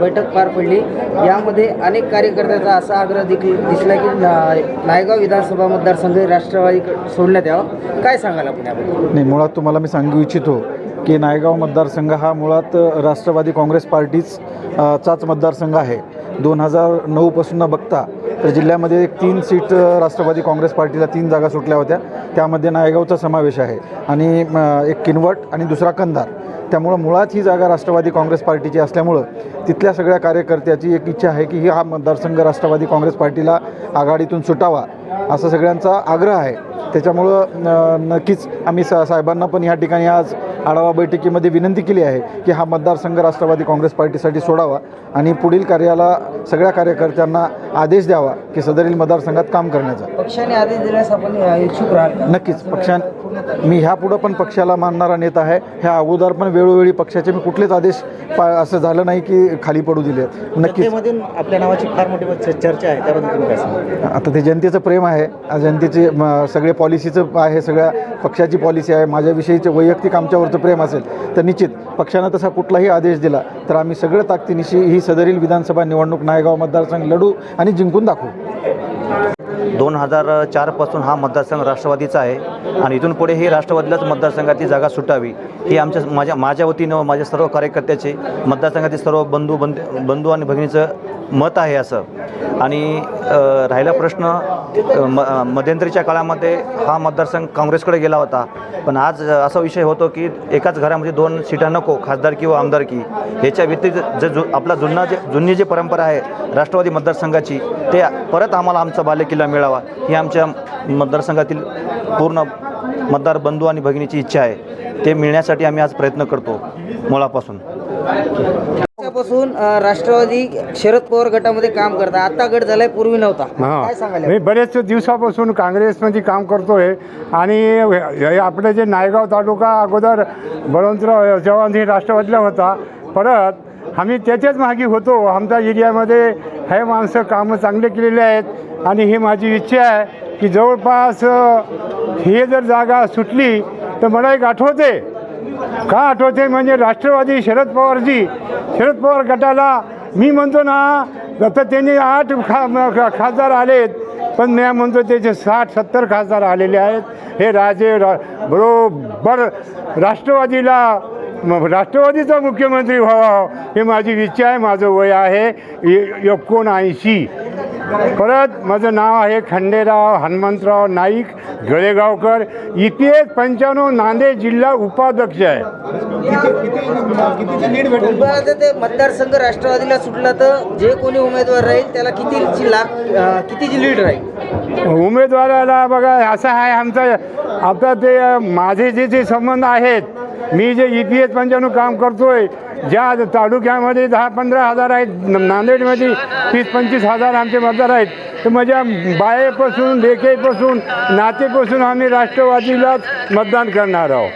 बैठक पार पडली. यामध्ये अनेक कार्यकर्त्यांचा असा आग्रह देखील दिसला की ना- नायगाव विधानसभा मतदारसंघ राष्ट्रवादी सोडण्यात यावा. काय सांगाल आपण याबद्दल? नाही मुळात तुम्हाला मी सांगू इच्छितो की नायगाव मतदारसंघ हा मुळात राष्ट्रवादी काँग्रेस पार्टीच चाच मतदारसंघ आहे. दोन हजार नऊपासून बघता तर जिल्ह्यामध्ये तीन सीट राष्ट्रवादी काँग्रेस पार्टीला तीन जागा सुटल्या होत्या. त्यामध्ये नायगावचा समावेश आहे आणि एक किनवट आणि दुसरा कंधार. त्यामुळं मुळात ही जागा राष्ट्रवादी काँग्रेस पार्टीची असल्यामुळं तिथल्या सगळ्या कार्यकर्त्याची एक इच्छा आहे की ही हा मतदारसंघ राष्ट्रवादी काँग्रेस पार्टीला आघाडीतून सुटावा असा सगळ्यांचा आग्रह आहे. त्याच्यामुळं नक्कीच आम्ही सा साहेबांना पण या ठिकाणी आज आढावा बैठकीमध्ये विनंती केली आहे की हा मतदारसंघ राष्ट्रवादी काँग्रेस पार्टीसाठी सोडावा आणि पुढील कार्याला सगळ्या कार्यकर्त्यांना आदेश द्यावा की सदरील मतदारसंघात काम करण्याचा पक्षाने आदेश दिल्यास आपण इच्छुक राहाल? नक्कीच पक्षां मी ह्यापुढं पण पक्षाला मानणारा नेता आहे. ह्या अगोदर पण वेळोवेळी पक्षाचे मी कुठलेच आदेश पा असं झालं नाही की खाली पडू दिले. नक्कीच. आपल्या नावाची फार मोठी चर्चा आहे त्याबद्दल आता ते जनतेचं प्रेम आहे. जनतेचे सगळे पॉलिसीचं आहे सगळ्या पक्षाची पॉलिसी आहे. माझ्याविषयीचे वैयक्तिक आमच्यावरचं प्रेम असेल तर निश्चित पक्षानं तसा कुठलाही आदेश दिला तर आम्ही सगळं ताकदीनिशी ही सदरील विधानसभा निवडणूक नायगाव मतदारसंघ लढू आणि जिंकून दाखवू. दोन हजार चारपासून हा मतदारसंघ राष्ट्रवादीचा आहे आणि इथून पुढे ही राष्ट्रवादीलाच मतदारसंघाची जागा सुटावी ही आमच्या माझ्या माझ्या वतीनं माझ्या सर्व कार्यकर्त्याचे मतदारसंघातील सर्व बंधू बंध बंधू आणि भगिनीचं मत आहे असं. आणि राहिला प्रश्न म मध्यंतरीच्या काळामध्ये हा मतदारसंघ काँग्रेसकडे गेला होता. पण आज असा विषय होतो की एकाच घरामध्ये दोन सीटा नको खासदार किंवा आमदारकी ह्याच्या व्यतिरिक्त जे जु आपला जुन्ना जे जुनी जी परंपरा आहे राष्ट्रवादी मतदारसंघाची ते परत आम्हाला आमचा बालेकिल्ला मिळावा ही आमच्या मतदारसंघातील पूर्ण मतदार बंधू आणि भगिनीची इच्छा आहे. ते मिळण्यासाठी आम्ही आज प्रयत्न करतो मुळापासून. पक्षापासून अ, राष्ट्रवादी शरद पवार गटामध्ये काम करता आता गट झालाय पूर्वी नव्हता. काय मी बरेच दिवसापासून काँग्रेसमध्ये काम करतोय आणि हे आपलं जे नायगाव तालुका अगोदर बळवंतराव चव्हाण हे राष्ट्रवादीला होता. परत आम्ही त्याच्याच मागे होतो. आमच्या एरियामध्ये हे माणसं कामं चांगले केलेले आहेत आणि ही माझी इच्छा आहे की जवळपास अ, हे जर जागा सुटली तर मला एक आठवते का आठवते? म्हणजे राष्ट्रवादी शरद पवारजी शरद पवार गटाला मी म्हणतो ना आता त्यांनी आठ खा खासदार आलेत पण मी म्हणतो त्याचे साठ सत्तर खासदार आलेले आहेत. हे राजे रा बरोबर राष्ट्रवादीला राष्ट्रवादीचा मुख्यमंत्री व्हावा हे माझी इच्छा आहे माझं वय आहे ए- एकोणऐंशी. परत माझं नाव आहे Khanderao Hanumantrao Naik. Galegaonkar E P S पंच्याण्णव नांदेड जिल्हा उपाध्यक्ष आहे. ते मतदारसंघ राष्ट्रवादीला सुटला तर जे कोणी उमेदवार राहील त्याला कितीची लाख कितीची लीड राहील? उमेदवाराला बघा असं आहे आमचं आता ते माझे जे जे संबंध आहेत मी जे ई पी एस पंच्याण्णव काम करतोय ज्या तालुक्यामध्ये दहा पंधरा हजार आहेत नांदेडमध्ये तीस पंचवीस हजार आमचे मतदार आहेत तर माझ्या बायेपासून लेखेपासून नातेपासून आम्ही राष्ट्रवादीलाच मतदान करणार आहोत.